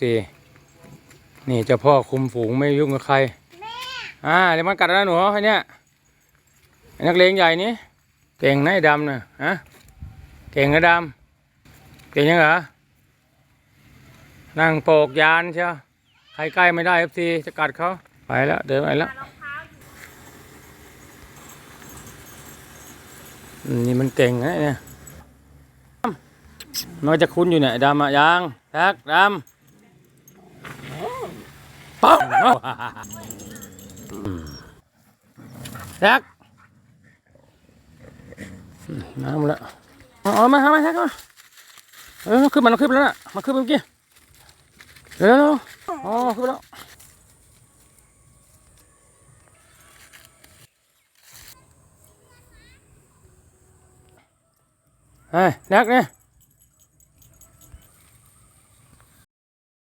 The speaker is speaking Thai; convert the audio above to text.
สินี่เจ้าพ่อคุมฝูงไม่ยุ่งกับใครอ่าเดี๋ยวมันกัดแล้วหนูไอ้เนี่ยไอ้นักเลงใหญ่นี่เก่งนะไอ้ดำนะฮะเก่งนะดำเก่งยังเหรอนั่งโปกยานเชียวใครใกล้ไม่ได้เอฟซีจะกัดเขาไปแล้วเดินไปแล้วอืมนี่มันเก่งนะเนี่ยมันก็จะคุ้นอยู่เนี่ยไอ้ดำอะยังแท็กดำ ป๊อกแท็กอืมน้ำแล้วเอาเอามาทำไมาแท็กมาเออขึ้นมาเราขึ้นไปแล้วน่ะมาขึ้นไปเมื่อกี้เร็วๆอ๋อขึ้นไปแล้วเฮ้ยแท็กเนี่ย